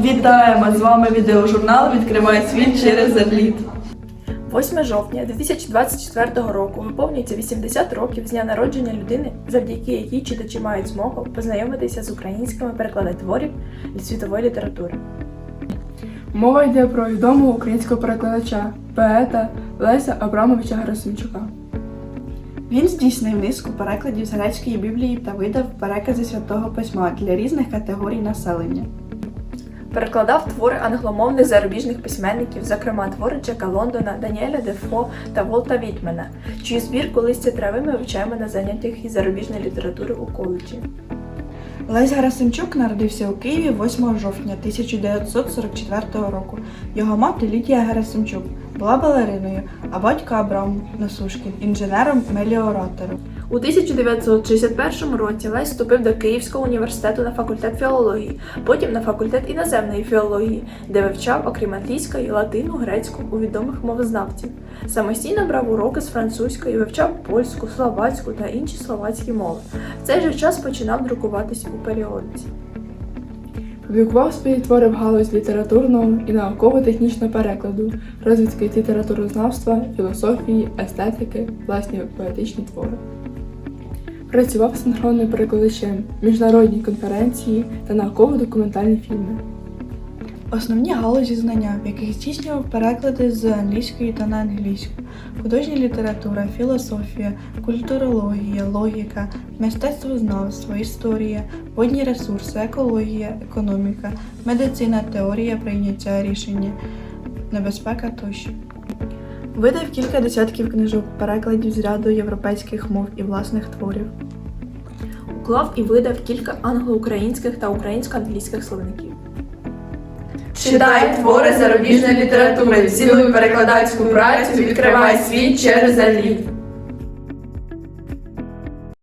Вітаємо! З вами відеожурнал Відкривай світ через зерліт. 8 жовтня 2024 року виповнюється 80 років з дня народження людини, завдяки якій читачі мають змогу познайомитися з українськими перекладами творів від світової літератури. Мова йде про відомого українського перекладача, поета Леся Абрамовича Герасимчука. Він здійснив низку перекладів з грецької біблії та видав перекази святого письма для різних категорій населення. Перекладав твори англомовних зарубіжних письменників, зокрема твори Джека Лондона, Даніеля Дефо та Волта Вітмена, чию збірку листя трави ми вивчаємо на заняттях із зарубіжної літератури у коледжі. Лесь Герасимчук народився у Києві 8 жовтня 1944 року. Його мати Лідія Герасимчук була балериною, а батько Абрам Насушкін інженером-меліоратором. У 1961 році Лесь вступив до Київського університету на факультет філології, потім на факультет іноземної філології, де вивчав, окрім англійської, латину, грецьку у відомих мовознавців. Самостійно брав уроки з французької, вивчав польську, словацьку та інші словацькі мови. В цей же час починав друкуватись у періодиці. Публікував свої твори в галузь літературного і науково-технічного перекладу, розвідки літературознавства, філософії, естетики, власні поетичні твори. Працював синхронним перекладачем, міжнародні конференції та науково-документальні фільми. Основні галузі знання, в яких здійснював переклади з англійської та на англійську, художня література, філософія, культурологія, логіка, мистецтвознавство, історія, водні ресурси, екологія, економіка, медицина, теорія прийняття рішення, небезпека тощо. Видав кілька десятків книжок, перекладів з ряду європейських мов і власних творів. Уклав і видав кілька англо-українських та українсько-англійських словників. Читай твори зарубіжної літератури, цілуй перекладацьку працю, відкривай світ через заліт.